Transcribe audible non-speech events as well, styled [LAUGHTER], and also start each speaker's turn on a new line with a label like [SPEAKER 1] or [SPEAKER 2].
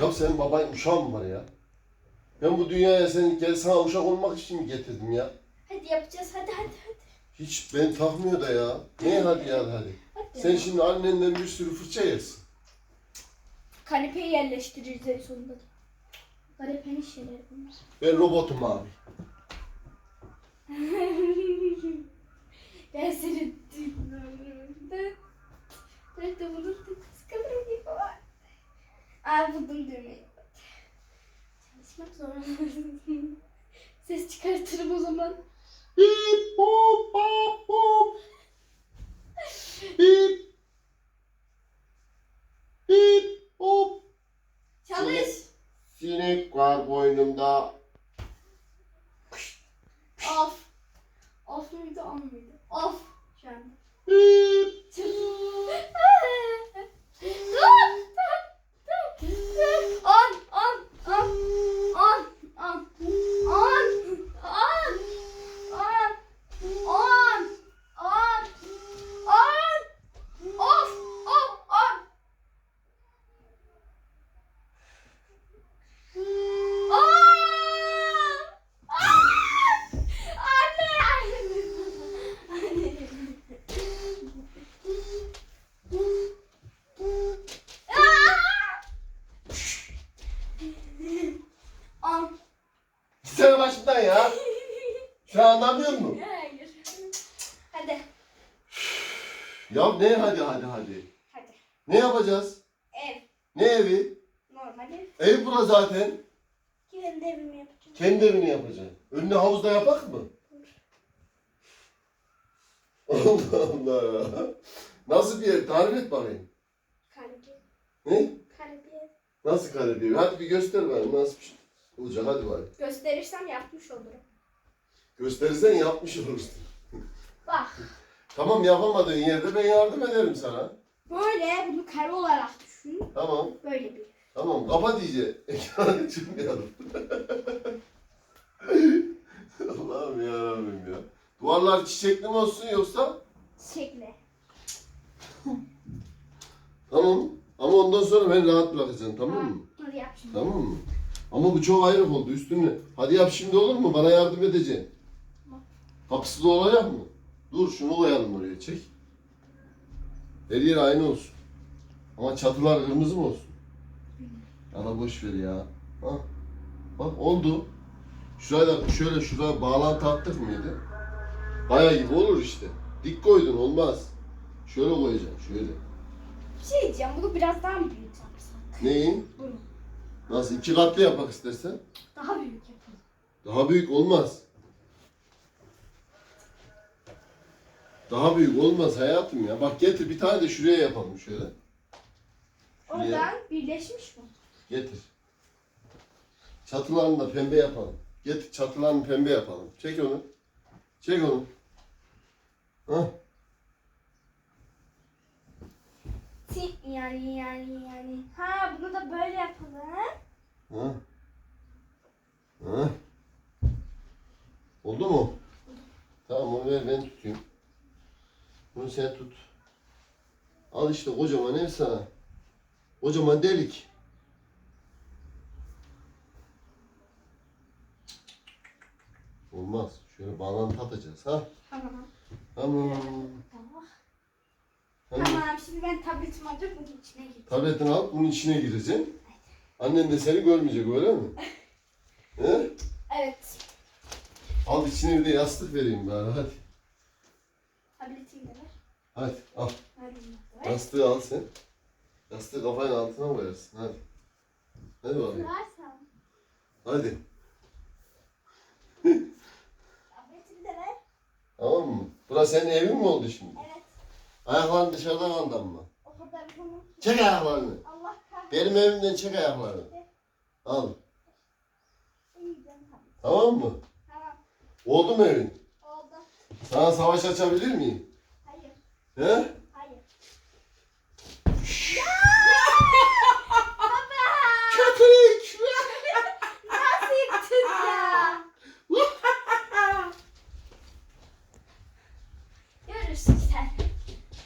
[SPEAKER 1] Ya senin baban uşağın var ya? Ben bu dünyaya seni gel sana uşak olmak için mi getirdim ya?
[SPEAKER 2] Hadi yapacağız hadi hadi hadi.
[SPEAKER 1] Hiç beni takmıyor da ya. Ne hadi ya hadi.
[SPEAKER 2] hadi.
[SPEAKER 1] Sen şimdi annenden bir sürü fırça yersin.
[SPEAKER 2] Kanepeyi yerleştireceğiz en sonunda da. Kanepenin şeyleri bunlar.
[SPEAKER 1] Ben robotum abi. [LAUGHS]
[SPEAKER 2] ben seni Ses çıkartırım o zaman.
[SPEAKER 1] Bip hop hop hop. Bip. Bip hop.
[SPEAKER 2] Çalış.
[SPEAKER 1] Sinek var boynumda.
[SPEAKER 2] Şu
[SPEAKER 1] an anlamıyor musun?
[SPEAKER 2] Hayır. Hadi.
[SPEAKER 1] Ya ne hadi hadi hadi.
[SPEAKER 2] Hadi.
[SPEAKER 1] Ne yapacağız?
[SPEAKER 2] Ev.
[SPEAKER 1] Ne evi?
[SPEAKER 2] Normal ev.
[SPEAKER 1] Ev bura zaten.
[SPEAKER 2] Kendi evimi yapacağım.
[SPEAKER 1] Kendi evini yapacaksın. Önüne havuzda yapak mı? [LAUGHS] Allah Allah. Nasıl bir yer? Tarif et bakayım.
[SPEAKER 2] Kalbi.
[SPEAKER 1] Ne?
[SPEAKER 2] Kalbi.
[SPEAKER 1] Nasıl ev? Hadi bir göster bana nasıl bir şey olacak hadi bari.
[SPEAKER 2] Gösterirsem yapmış olurum.
[SPEAKER 1] Gösterirsen yapmış olursun.
[SPEAKER 2] Bak.
[SPEAKER 1] Tamam yapamadığın yerde ben yardım ederim sana.
[SPEAKER 2] Böyle bunu kare olarak düşün.
[SPEAKER 1] Tamam.
[SPEAKER 2] Böyle bir.
[SPEAKER 1] Tamam kapat iyice. Ekranı çıkmayalım. [LAUGHS] Allah'ım yarabbim ya. Duvarlar çiçekli mi olsun yoksa?
[SPEAKER 2] Şekli.
[SPEAKER 1] Tamam. Ama ondan sonra ben rahat bırakacaksın tamam mı?
[SPEAKER 2] Hadi yap şimdi.
[SPEAKER 1] Tamam mı? Ama bu çok ayrık oldu üstüne. Hadi yap şimdi olur mu? Bana yardım edeceksin. Kapısı da olacak mı? Dur şunu koyalım oraya çek. Her yer aynı olsun. Ama çatılar kırmızı mı olsun? Ya da boş ver ya. Ha? Bak oldu. Şuraya da şöyle şuraya bağlantı attık mıydı? Kaya gibi olur işte. Dik koydun olmaz. Şöyle koyacaksın şöyle.
[SPEAKER 2] Bir şey diyeceğim. Bunu biraz daha mı büyük yapsak?
[SPEAKER 1] Neyin?
[SPEAKER 2] Bunu.
[SPEAKER 1] Nasıl? iki katlı yapmak istersen?
[SPEAKER 2] Daha büyük yapalım.
[SPEAKER 1] Daha büyük olmaz. Daha büyük olmaz hayatım ya. Bak getir bir tane de şuraya yapalım şöyle. Şuraya
[SPEAKER 2] Oradan birleşmiş mi?
[SPEAKER 1] getir. Çatılarını da pembe yapalım. Getir çatılarını pembe yapalım. Çek onu. Çek onu. Hah.
[SPEAKER 2] Yani yani yani. Ha bunu da böyle yapalım.
[SPEAKER 1] Hah. Hah. Oldu mu? Tamam onu ver ben tutayım. Bunu sen tut. Al işte kocaman ev sana. Kocaman delik. Olmaz. Şöyle bağlantı atacağız ha.
[SPEAKER 2] Tamam.
[SPEAKER 1] Tamam.
[SPEAKER 2] Tamam. Tamam şimdi ben tabletimi alıp bunun içine gireceğim.
[SPEAKER 1] tabletini al bunun içine gireceksin. Annen de seni görmeyecek öyle mi? [LAUGHS] He?
[SPEAKER 2] Evet.
[SPEAKER 1] Al içine bir de yastık vereyim bari hadi.
[SPEAKER 2] Tabletimi de ver.
[SPEAKER 1] Hadi al.
[SPEAKER 2] Hadi bunu ver.
[SPEAKER 1] Yastığı al sen. Yastığı kafanın altına koyarsın hadi. Hadi bakayım.
[SPEAKER 2] Versem.
[SPEAKER 1] Hadi.
[SPEAKER 2] De ver.
[SPEAKER 1] Tamam mı? Burası senin evin mi oldu şimdi?
[SPEAKER 2] Evet.
[SPEAKER 1] Ayakların dışarıda kaldı ama.
[SPEAKER 2] O kadar bunu.
[SPEAKER 1] Çek ayaklarını.
[SPEAKER 2] Allah kahretsin.
[SPEAKER 1] Benim evimden çek ayaklarını. Al.
[SPEAKER 2] Yiyeceğim tabii.
[SPEAKER 1] Tamam mı?
[SPEAKER 2] Tamam.
[SPEAKER 1] Oldu mu evin? Sana savaş açabilir miyim?
[SPEAKER 2] Hayır.
[SPEAKER 1] He?